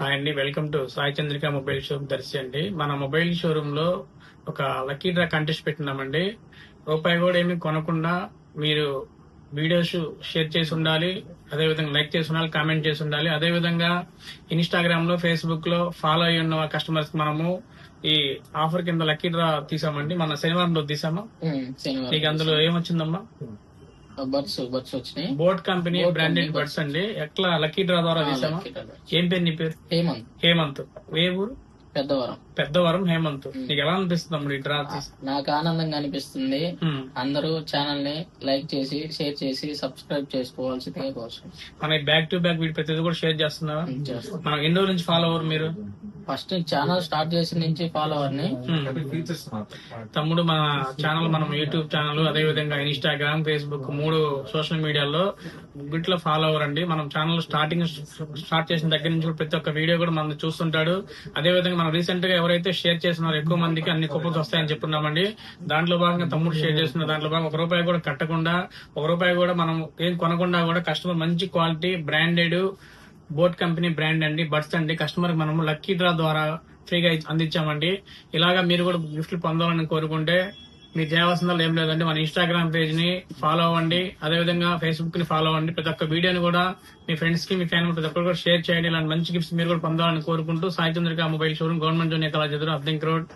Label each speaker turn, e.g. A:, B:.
A: Hi అండి welcome to Sai Chandrika mobile showroom Darsi అండి మన మొబైల్ షోరూమ్లో ఒక లక్కీ డ్రా కంటెస్ట్ పెట్టినామండి. రూపాయి కూడా ఏమీ కొనకుండా మీరు వీడియోస్ షేర్ చేసి ఉండాలి అదే విధంగా లైక్ చేసి ఉండాలి కామెంట్ చేసి ఉండాలి. అదే విధంగా ఇన్స్టాగ్రామ్లో ఫేస్బుక్లో ఫాలో అయ్యి ఉన్న కస్టమర్స్ మనము ఈ ఆఫర్ కింద లక్కీ డ్రా తీసామండి. మన శనివారం రోజు తీసామా మీకు అందులో ఏమొచ్చిందమ్మా?
B: బర్డ్స్ బర్డ్స్ వచ్చినాయి.
A: బోట్ కంపెనీ బ్రాండెడ్ బడ్స్ అండి. ఎట్లా? లక్కీ డ్రా ద్వారా తీసామా. ఏం పేరు నీ పేరు?
B: హేమంత్.
A: హేమంత్. ఏ ఊరు?
B: పెద్దవరం.
A: పెద్దవరం హేమంత్. నీకు ఎలా అనిపిస్తుంది అమ్ముడు ఈ డ్రా
B: నాకు ఆనందంగా అనిపిస్తుంది. అందరూ ఛానల్ని లైక్ చేసి షేర్ చేసి సబ్స్క్రైబ్ చేసుకోవాల్సిందిగా కోసం
A: మన బ్యాక్ టు బ్యాక్ వీడి ప్రతిదీ కూడా షేర్ చేస్తున్నావా?
B: చేస్తాం
A: మనం ఎన్ని రోజుల నుంచి ఫాలో అవ్వరు మీరు?
B: ఫస్ట్ ఛానల్ స్టార్ట్ చేసిన నుంచి
A: ఫాలోవర్ని. తమ్ముడు మన ఛానల్ మనం యూట్యూబ్ ఛానల్ అదే విధంగా ఇన్స్టాగ్రామ్ ఫేస్బుక్ మూడు సోషల్ మీడియాలో గుట్లో ఫాలో అవ్వరండి మనం ఛానల్ స్టార్టింగ్ స్టార్ట్ చేసిన దగ్గర నుంచి ప్రతి ఒక్క వీడియో కూడా మనం చూస్తుంటాడు. అదే విధంగా మనం రీసెంట్గా ఎవరైతే షేర్ చేస్తున్నారో ఎక్కువ మందికి అన్ని కూపన్స్ వస్తాయని చెప్పున్నామండి. దాంట్లో భాగంగా తమ్ముడు షేర్ చేస్తున్న దాంట్లో భాగంగా ఒక రూపాయి కూడా కట్టకుండా ఒక రూపాయి కూడా మనం ఏం కొనకుండా కూడా కస్టమర్ మంచి quality branded boAt company brand అండి. బడ్స్ అండి. కస్టమర్ మనము లక్కీ డ్రా ద్వారా ఫ్రీగా అందించామండి. ఇలాగా మీరు కూడా గిఫ్ట్లు పొందాలని కోరుకుంటే మీరు చేయవలసిందో ఏం లేదండి. మన ఇన్స్టాగ్రామ్ పేజ్ని ఫాలో అవ్వండి. అదే విధంగా ఫేస్బుక్ని ఫాలో అవ్వండి. ప్రతి ఒక్క వీడియోని కూడా మీ ఫ్రెండ్స్కి మీ ఫ్యామిలీ ప్రతి ఒక్కరు కూడా షేర్ చేయండి. ఇలాంటి మంచి గిఫ్ట్స్ మీరు కూడా పొందాలని కోరుకుంటూ Sai Chandrika mobile showroom government junior కళాశాల అబ్దింక్ రోడ్.